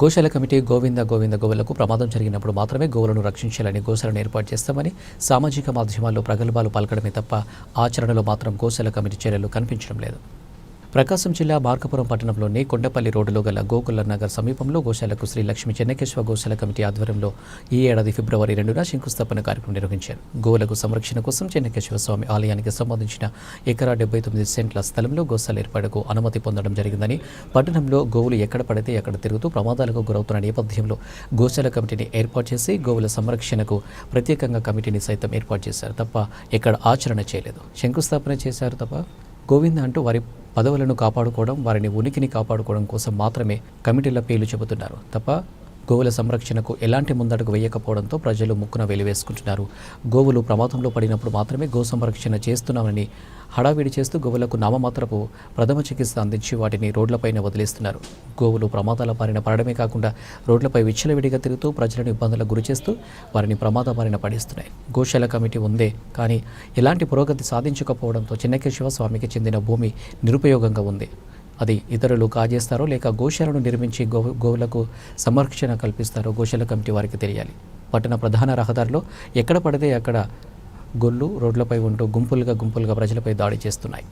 గోశాల committee Govinda Govinda గోవులకు ప్రమాదం జరిగినప్పుడు మాత్రమే గోవులను రక్షించాలని గోశాలను ఏర్పాటు చేస్తామని సామాజిక మాధ్యమాల్లో ప్రగల్భాలు పలకడమే తప్ప ఆచరణలో మాత్రం గోశాల కమిటీ చర్యలు కనిపించడం లేదు. ప్రకాశం జిల్లా మార్కపురం పట్టణంలోని కొండపల్లి రోడ్డులో గల గోకుల నగర్ సమీపంలో గోశాలకు శ్రీ లక్ష్మీ చెన్నకేశ్వర గోశాల కమిటీ ఆధ్వర్యంలో ఈ ఏడాది ఫిబ్రవరి రెండున శంకుస్థాపన కార్యక్రమం నిర్వహించారు. గోవులకు సంరక్షణ కోసం చెన్నకేశ్వర స్వామి ఆలయానికి సంబంధించిన ఎకరా డెబ్బై తొమ్మిది సెంట్ల స్థలంలో గోశాల ఏర్పాటుకు అనుమతి పొందడం జరిగిందని పట్టణంలో గోవులు ఎక్కడ పడితే ఎక్కడ తిరుగుతూ ప్రమాదాలకు గురవుతున్న నేపథ్యంలో గోశాల కమిటీని ఏర్పాటు చేసి గోవుల సంరక్షణకు ప్రత్యేకంగా కమిటీని సైతం ఏర్పాటు చేశారు. తప్ప ఎక్కడ ఆచరణ చేయలేదు. శంకుస్థాపన చేశారు తప్ప గోవింద అంటూ వారి పదవులను కాపాడుకోవడం వారిని ఉనికిని కాపాడుకోవడం కోసం మాత్రమే కమిటీల పేర్లు చెబుతున్నారు. తప్ప గోవుల సంరక్షణకు ఎలాంటి ముందడుగు వేయకపోవడంతో ప్రజలు ముక్కున వెలివేసుకుంటున్నారు. గోవులు ప్రమాదంలో పడినప్పుడు మాత్రమే గో సంరక్షణ చేస్తున్నామని హడావిడి చేస్తూ గోవులకు నామమాత్రపు ప్రథమ చికిత్స అందించి వాటిని రోడ్లపైన వదిలేస్తున్నారు. గోవులు ప్రమాదాల బారిన పడడమే కాకుండా రోడ్లపై విచ్చలవిడిగా తిరుగుతూ ప్రజలను ఇబ్బందులకు గురిచేస్తూ వారిని ప్రమాద బారిన పడేస్తున్నాయి. గోశాల కమిటీ ఉందే కానీ ఎలాంటి పురోగతి సాధించకపోవడంతో చిన్నకేశవ స్వామికి చెందిన భూమి నిరుపయోగంగా ఉంది. అది ఇతరులు కాజేస్తారో లేక గోశాలను నిర్మించి గో గోవులకు సంరక్షణ కల్పిస్తారో గోశాల కమిటీ వారికి తెలియాలి. పట్టణ ప్రధాన రహదారిలో ఎక్కడ పడితే అక్కడ గొల్లు రోడ్లపై ఉంటూ గుంపులుగా గుంపులుగా ప్రజలపై దాడి చేస్తున్నాయి.